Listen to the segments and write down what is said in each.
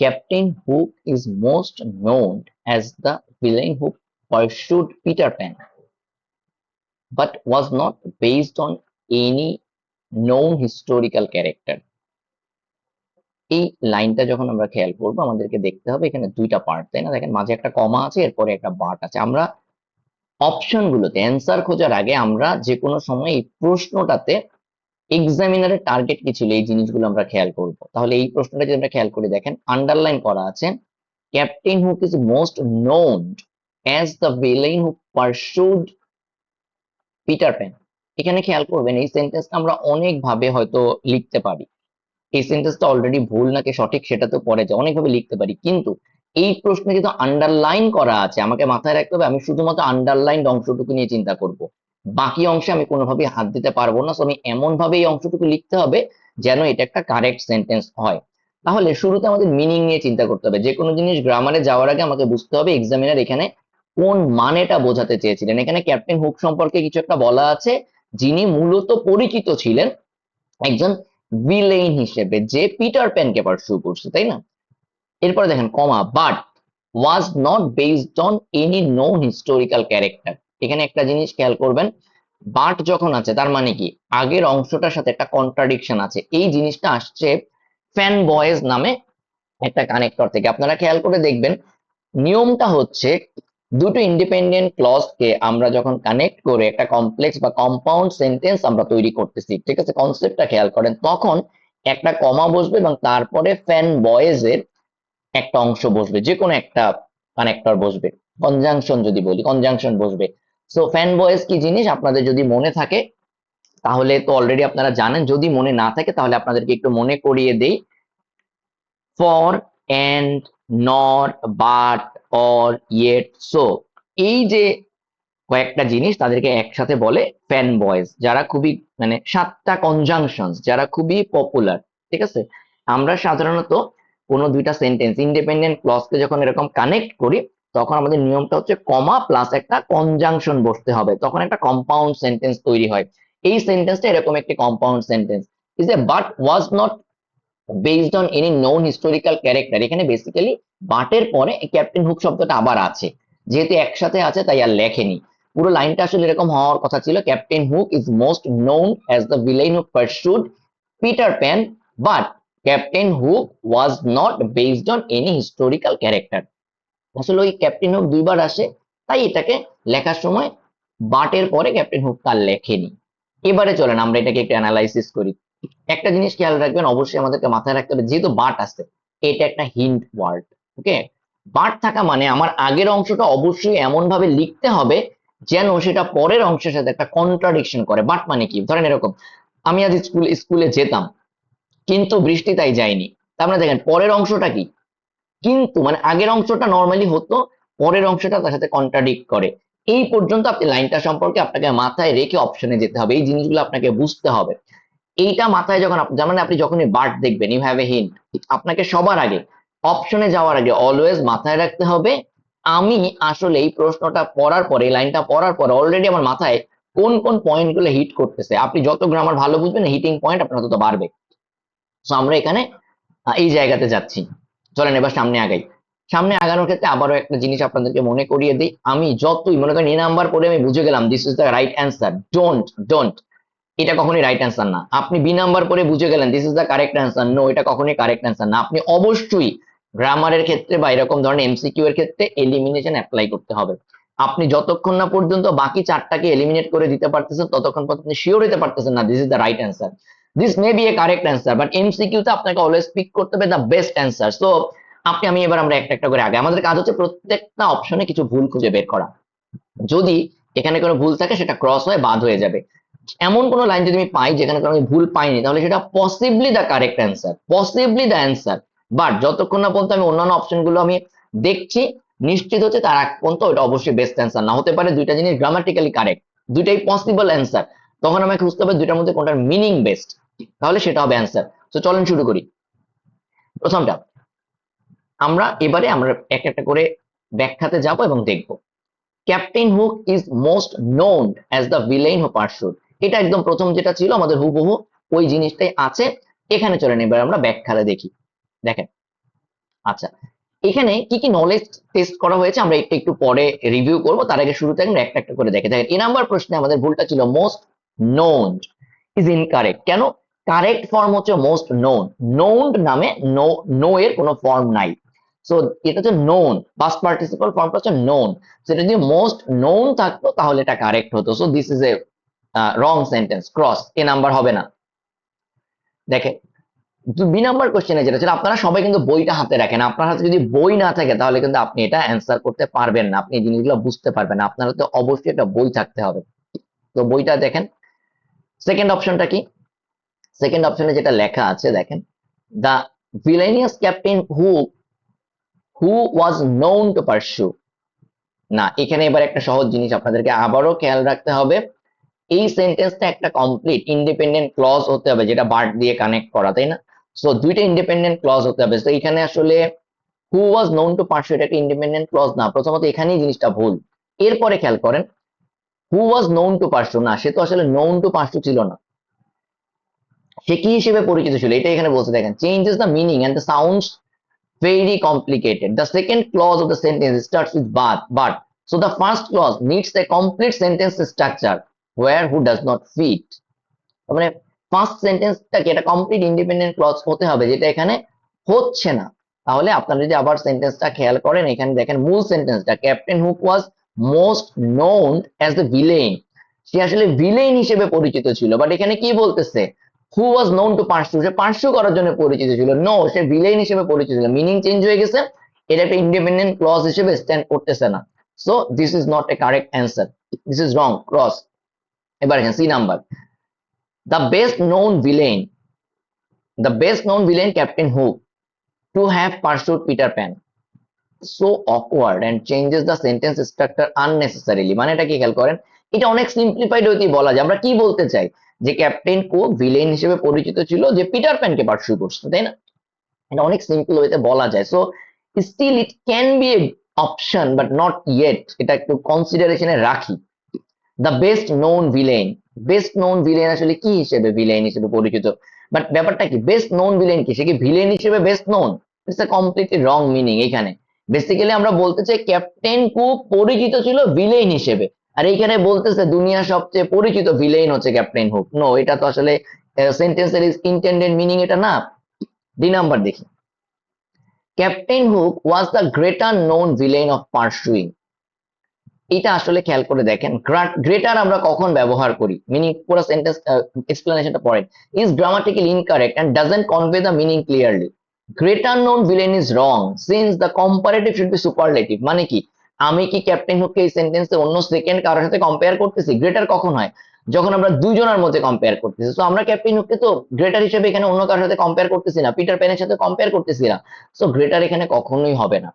Captain Hook is most known as the villain who pursued Peter Pan, but was not based on any known historical character. এই লাইনটা যখন আমরা খেয়াল করব আমাদেরকে দেখতে হবে এখানে দুইটা পার্ট তাই না দেখেন মাঝে একটা কমা আছে এরপরে একটা বাট আছে আমরা অপশন গুলোতে অ্যান্সার খোঁজার আগে আমরা যে কোনো সময় এই প্রশ্নটাতে এক্সামিনারের টার্গেট কি ছিল? এই জিনিসগুলো আমরা খেয়াল করব। তাহলে এই প্রশ্নটা যদি আমরা খেয়াল করে দেখেন আন্ডারলাইন করা আছে Captain Hook is most known as the villain who pursued Peter Pan এখানে খেয়াল করবেন, এই সেন্টেন্সটা আমরা অনেক ভাবে হয়তো লিখতে পারি। এই সেন্টেন্সটা অলরেডি ভুল নাকি সঠিক সেটা তো পরে যায় অনেকভাবে লিখতে পারি। কিন্তু এই প্রশ্নে কিন্তু আন্ডারলাইন করা আছে। আমাকে মাথায় রাখতে হবে, আমি শুধুমাত্র আন্ডারলাইন অংশটুকু নিয়ে চিন্তা করব। বাকি অংশে আমি কোনোভাবেই হাত দিতে পারব না। সো আমি এমন ভাবে এই অংশটুকু লিখতে হবে যেন এটা একটা কারেক্ট সেন্টেন্স হয়। তাহলে শুরুতে আমাদের মিনিং নিয়ে চিন্তা করতে হবে। যে কোনো জিনিস গ্রামারে যাওয়ার আগে আমাকে বুঝতে হবে এক্সামিনার এখানে কোন মানেটা বোঝাতে চেয়েছিলেন। এখানে ক্যাপ্টেন হুক সম্পর্কে কিছু একটা বলা আছে। যিনি মূলত পরিচিত ছিলেন একজন ভিলেইন হিসেবে, যে পিটার প্যানকে পার্সু করছে, তাই না? এরপরে দেখেন comma but was not based on any known historical character এখানে একটা জিনিস খেয়াল করবেন, বাট যখন আছে তার মানে কি? আগের অংশটার সাথে একটা কন্ট্রাডিকশন আছে। এই জিনিসটা আসছে ফ্যান বয়েজ নামে একটা কানেক্টর থেকে। আপনারা খেয়াল করে দেখবেন, নিয়মটা হচ্ছে দুটো ইন্ডিপেন্ডেন্ট ক্লজকে আমরা যখন কানেক্ট করে একটা কমপ্লেক্স বা কম্পাউন্ড সেন্টেন্স আমরা তৈরি করতেছি, ঠিক আছে? কনসেপ্টটা খেয়াল করেন, তখন একটা কমা বসবে এবং তারপরে ফ্যান বয়েজের একটা অংশ বসবে যে কোনো একটা কানেক্টর বসবে। কনজাংশন যদি বলি কনজাংশন বসবে। সো ফ্যান বয়েজ কি জিনিস? আপনাদের যদি মনে থাকে, তাহলে তো অলরেডি আপনারা জানেন। যদি মনে না থাকে, তাহলে আপনাদেরকে একটু মনে করিয়ে দেই। For and nor but or yet so এই যে কয়েকটা জিনিস তাদেরকে একসাথে বলে ফ্যান বয়েজ যারা খুবই মানে সাতটা কনজাংশন যারা খুবই পপুলার ঠিক আছে? আমরা সাধারণত কোনো দুইটা সেন্টেন্স ইন্ডিপেন্ডেন্ট ক্লজকে যখন এরকম কানেক্ট করি তখন আমাদের নিয়মটা হচ্ছে কমা প্লাস একটা কনজাংশন বসতে হবে। তখন একটা কম্পাউন্ড সেন্টেন্স তৈরি হয়। এই সেন্টেন্সটা এরকম একটি compound sentence is a but was not based on any known historical character এখানে বেসিক্যালি বাটের পরে ক্যাপ্টেন হুক শব্দটা আবার আছে। যেহেতু একসাথে আছে, তাই আর লেখেনি। পুরো লাইনটা আসলে এরকম হওয়ার কথা ছিল। Captain Hook is most known as the villain who pursued Peter Pan but Captain Hook was not based on any historical character আসলে ওই ক্যাপ্টেন হুক দুইবার আসে, তাই এটাকে লেখার সময় বাটের পরে ক্যাপ্টেন হুক তার লেখেনি। এবারে চলেন আমরা এটাকে একটু অ্যানালাইসিস করি। একটা জিনিস খেয়াল রাখবেন, অবশ্যই আমাদেরকে মাথায় রাখতে হবে, যেহেতু বাট আছে এটা একটা হিন্ট ওয়ার্ড ওকে বাট থাকা মানে আমার আগের অংশটা অবশ্যই এমন ভাবে লিখতে হবে, যেন সেটা পরের অংশের সাথে একটা কন্ট্রাডিকশন করে। বাট মানে কি? ধরেন এরকম, আমি আজ স্কুল, স্কুলে যেতাম, কিন্তু বৃষ্টি তাই যায়নি। তার মানে দেখেন, পরের অংশটা কি? কিন্তু মানে আগের অংশটা নর্মালি হতো, পরের অংশটা তার সাথে কন্ট্রাডিক্ট করে। এই পর্যন্ত আপনি লাইনটা সম্পর্কে আপনাকে মাথায় রেখে অপশনে যেতে হবে, এই জিনিসগুলো আপনাকে বুঝতে হবে। এইটা মাথায় যখন যেমন আপনি যখনই বার্ড দেখবেন ইউ হ্যাভ এ হিন্ট আপনাকে সবার আগে অপশনে যাওয়ার আগে অলওয়েজ মাথায় রাখতে হবে, আমি আসলে এই প্রশ্নটা পড়ার পরে, এই লাইনটা পড়ার পরে অলরেডি আমার মাথায় কোন কোন পয়েন্টগুলো হিট করতেছে। আপনি যত গ্রামার ভালো বুঝবেন হিটিং পয়েন্ট আপনার তত বাড়বে। সো আমরা এখানে এই জায়গাতে যাচ্ছি। চলেন এবার সামনে আগাই। সামনে আগানোর ক্ষেত্রে আবারও একটা জিনিস আপনাদেরকে মনে করিয়ে দিই। আমি যতই মনে করেন এ নাম্বার পরে আমি বুঝে গেলাম this is the right answer don't don't এটা কখনোই রাইট অ্যান্সার না। আপনি বি নাম্বার পরে বুঝে গেলেন this is the correct answer no এটা কখনোই কারেক্ট অ্যান্সার না। আপনি অবশ্যই গ্রামারের ক্ষেত্রে বা এরকম ধরনের এমসিকিউ এর ক্ষেত্রে এলিমিনেশন অ্যাপ্লাই করতে হবে। আপনি যতক্ষণ না পর্যন্ত বাকি চারটাকে এলিমিনেট করে দিতে পারতেছেন, ততক্ষণ পর্যন্ত শিওর হতে পারতেছেন না this is the right answer this may be a correct answer but এমসিকিউতে আপনাকে অলওয়েজ পিক করতে হবে দ্য বেস্ট অ্যান্সার সো আপনি, আমি এবার আমরা একটা একটা করে আগে আমাদের কাজ হচ্ছে প্রত্যেকটা অপশনে কিছু ভুল খুঁজে বের করা। যদি এখানে কোনো ভুল থাকে, সেটা ক্রস হয়ে, বাদ হয়ে যাবে। এমন কোনো লাইন যদি আমি পাই, যেখানে আমি ভুল পাইনি, তাহলে সেটা possibly the correct answer possibly the answer but যতক্ষণ না পর্যন্ত আমি অন্যান্য অপশনগুলো আমি দেখছি, নিশ্চিত হচ্ছে তার আগ পর্যন্ত ওটা অবশ্যই বেস্ট অ্যান্সার না হতে পারে দুইটা জিনিস গ্রামাটিক্যালি কারেক্ট দুইটাই পসিবল অ্যান্সার তখন আমাকে খুঁজতে হবে দুইটার মধ্যে কোনটার মিনিং বেস্ট তাহলে সেটা হবে অ্যান্সার তো চলেন শুরু করি। প্রথমটা, আমরা এবারে আমরা এক একটা করে ব্যাখ্যাতে যাব এবং দেখব। Captain Hook is most known as the villain who pursued এটা একদম প্রথম যেটা ছিল, আমাদের হুবহু ওই জিনিসটাই আছে। এখানে চলেন এবার আমরা ব্যাখ্যাটা দেখি। দেখেন আচ্ছা এখানে কি কি নলেজ টেস্ট করা হয়েছে আমরা একটু একটু পরে রিভিউ করব। তার আগে শুরুতে আমরা একটা একটা করে দেখে। দেখেন, এই নাম্বার প্রশ্নে আমাদের ভুলটা ছিল মোস্ট নোন ইজ ইনকারেক্ট কেন? কারেক্ট ফর্ম হচ্ছে মোস্ট নোন নোনড নামে নো নো এর কোনো ফর্ম নাই। সো এটা হচ্ছে নোন পাস্ট পার্টিসিপাল ফর্মটা হচ্ছে নোন সেটা যদি মোস্ট নোন থাকতো, তাহলে এটা কারেক্ট হতো। So this is a wrong sentence cross A number হবে না। দেখেন বি নাম্বার কোশ্চেনে যেটা ছিল আপনারা সবাই কিন্তু বইটা হাতে রাখেন। আপনার হাতে যদি বই না থাকে, তাহলে কিন্তু আপনি এটা অ্যান্সার করতে পারবেন না। আপনি জিনিসগুলো বুঝতে পারবেন না। আপনার হাতে অবশ্যই একটা বই থাকতে হবে। তো বইটা দেখেন। সেকেন্ড অপশনটা কি? সেকেন্ড অপশনে যেটা লেখা আছে, দেখেন the villainous captain who who was known to pursue না, এখানে এবার একটা সহজ জিনিস আপনাদেরকে আবারও খেয়াল রাখতে হবে। এই সেন্টেন্সটা একটা কমপ্লিট ইন্ডিপেন্ডেন্ট ক্লজ হতে হবে, যেটা বার্ড দিয়ে কানেক্ট করা, তাই না? সো দুইটা ইন্ডিপেন্ডেন্ট ক্লজ হতে হবে। তো এখানে আসলে হু ওয়াজ নোন টু পারস্যু এটা একটা ইন্ডিপেন্ডেন্ট ক্লজ না। প্রথমত এখানেই জিনিসটা ভুল। এরপরে খেয়াল করেন হু ওয়াজ নোন টু পারস্যু না, সে তো আসলে নোন টু পারস্যু ছিল না। সে কি হিসেবে পরিচিত ছিল এটা এখানে বলতে দেখেন changes the meaning and the sounds complicated. The second clause of the sentence starts with but, but. So the first clause needs a complete sentence structure where who does not fit. তার মানে first সেন্টেন্সটাকে এটা complete independent clause হতে হবে যেটা এখানে হচ্ছে না তাহলে আপনারা যদি আবার সেন্টেন্সটা খেয়াল করেন এখানে দেখেন মূল সেন্টেন্সটা captain Hook was most known as the villain সে আসলে ভিলেন হিসেবে পরিচিত ছিল বাট এখানে কি বলতেছে who was known to pursue say pursue করার জন্য পরিচিত ছিল। নো সে ভিলেন হিসেবে পরিচিত ছিল। মিনিং চেঞ্জ হয়ে গেছে। এটা একটা ইন্ডিপেন্ডেন্ট ক্লজ হিসেবে স্ট্যান্ড করতেছে না। So this is not a correct answer this is wrong cross এবার এখানে C number the best known villain the best known villain captain Hook to have pursued Peter Pan so awkward and changes the sentence structure unnecessarily মানে এটা কি? খেয়াল করেন। এটা অনেক simplified হতে বলা যায়। আমরা কি বলতে চাই? যে ক্যাপ্টেন কো ভিলেন হিসেবে পরিচিত ছিল যে পিটার প্যানকে পার্সু করছে, তাই না? এটা অনেক সিম্পল ওয়েতে বলা যায়। So still it can be a option but not yet এটা একটু কনসিডারেশনে রাখি। The best known villain best known villain আসলে কি হিসেবে ভিলেন হিসেবে পরিচিত? বাট ব্যাপারটা কি? বেস্ট নোন ভিলেন কি? সে কি ভিলেন হিসেবে best known it's a completely wrong meaning এখানে। বেসিক্যালি আমরা বলতে চাই, ক্যাপ্টেন কুক পরিচিত ছিল ভিলেন হিসেবে। আর এইখানে বলতেছে, দুনিয়ার সবচেয়ে পরিচিত ভিলেন হচ্ছে ক্যাপ্টেন হুক নো এটা তো আসলে সেন্টেন্সের ইন্টেন্ডেড মিনিং এটা না। ডি নাম্বার দেখি। Captain Hook was the greater known villain of pursuing এটা আসলে খেয়াল করে দেখেন। গ্রেটার আমরা কখন ব্যবহার করি? মিনিং পুরো সেন্টেন্স এক্সপ্লেনেশনটা পড়েন। Is grammatically incorrect and doesn't convey the meaning clearly greater known villain is wrong since the comparative should be superlative মানে কি? আমি কি ক্যাপ্টেন হুককে এই সেন্টেন্সে অন্য সেকেন্ড কারোর সাথে কম্পেয়ার করতেছি? গ্রেটার কখন হয়? যখন আমরা দুইজনের মধ্যে কম্পেয়ার করতেছি। তো আমরা ক্যাপ্টেন হুককে তো গ্রেটার হিসেবে এখানে অন্য কারোর সাথে কম্পেয়ার করতেছি না। পিটার প্যানের সাথে কম্পেয়ার করতেছি না। সো গ্রেটার এখানে কখনোই হবে না।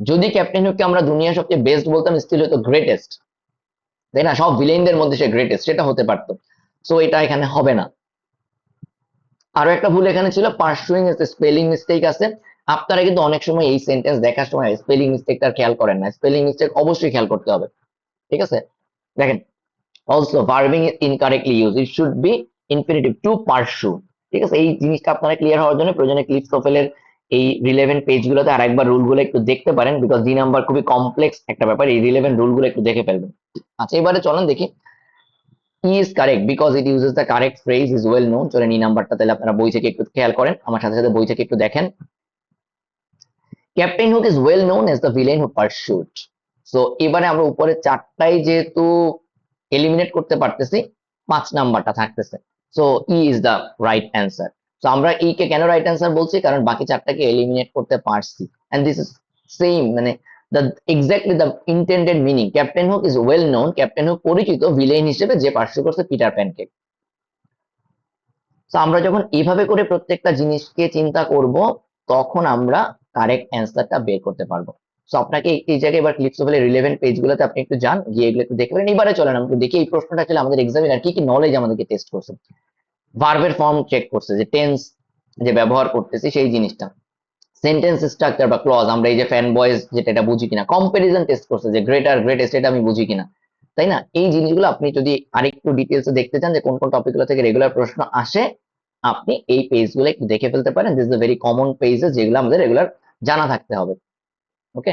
যদি ক্যাপ্টেন হুককে আমরা দুনিয়ার সবচেয়ে বেস্ট বলতাম স্টিল হয়তো গ্রেটেস্ট তাই না? সব ভিলেনদের মধ্যে সে গ্রেটেস্ট সেটা হতে পারতো। সো এটা এখানে হবে না। আরও একটা ভুল এখানে ছিল পার্সুইং স্পেলিং মিস্টেক আছে। আপনারা কিন্তু অনেক সময় এই সেন্টেন্স দেখার সময় স্পেলিং মিস্টেকটা খেয়াল করেন না। স্পেলিং মিস্টেক অবশ্যই খেয়াল করতে হবে। ঠিক আছে? দেখেন also verbing incorrectly use it should be infinitive to pursue ঠিক আছে? এই জিনিসটা আপনারা ক্লিয়ার হওয়ার জন্য প্রয়োজনে ক্লিপ প্রোফাইলের এই রিলেভেন্ট পেজগুলোতে আরেকবার রুলগুলো একটু দেখতে পারেন বিকজ ডি নাম্বার খুবই কমপ্লেক্স একটা ব্যাপার। এই রিলেভেন্ট রুলগুলো একটু দেখে ফেলবেন। আচ্ছা এবারে চলেন দেখি। E is correct because it uses the correct phrase is well known চলেন এই নাম্বারটা তাহলে আপনারা বই থেকে একটু খেয়াল করেন। আমার সাথে সাথে বই থেকে একটু দেখেন। Captain Hook is well known as the villain who pursuit so এবারে আমরা উপরে চারটাই যেহেতু এলিমিনেট করতে পারতেছি, পাঁচ নাম্বারটা থাকতেছে। So E is the right answer তো আমরা ই কে কেন রাইট অ্যান্সার বলছি? কারণ বাকি চারটাকে এলিমিনেট করতে পারছি। এন্ড দিস ইজ সেম মানে the exactly the intended meaning captain Hook is well known captain Hook পরিচিত ভিলেন হিসেবে যে পার্শ্ব করছে পিটার প্যানকে তো আমরা যখন এইভাবে করে প্রত্যেকটা জিনিসকে চিন্তা করব, তখন আমরা কারেক্ট অ্যান্সারটা বের করতে পারব। সো আপনাকে এই জায়গায় এবার ক্লিপস ওভেলে রিলেভেন্ট পেজগুলোতে আপনি একটু যান, গিয়ে এগুলো একটু দেখে এবারে চলেন আমরা দেখি এই প্রশ্নটা ছিল আমাদের এক্সামিনার কি কি নলেজ আমাদেরকে টেস্ট করছে। ভার্বের ফর্ম চেক করছে, যে টেন্স যে ব্যবহার করতেছি সেই জিনিসটা। সেন্টেন্স স্ট্রাকচার বা ক্লজ আমরা এই যে ফ্যান বয়েজ যেটা, এটা বুঝি কিনা? কম্পারিজন টেস্ট করছে, যে গ্রেটার গ্রেটেস্ট এটা আমি বুঝি কিনা? তাই না? এই জিনিসগুলো আপনি যদি আরেকটু ডিটেলস দেখতে চান, যে কোন কোন টপিকগুলো থেকে রেগুলার প্রশ্ন আসে, আপনি এই পেজগুলো একটু দেখে ফেলতে পারেন। This is very common pages যেগুলো আমাদের রেগুলার জানা থাকতে হবে ওকে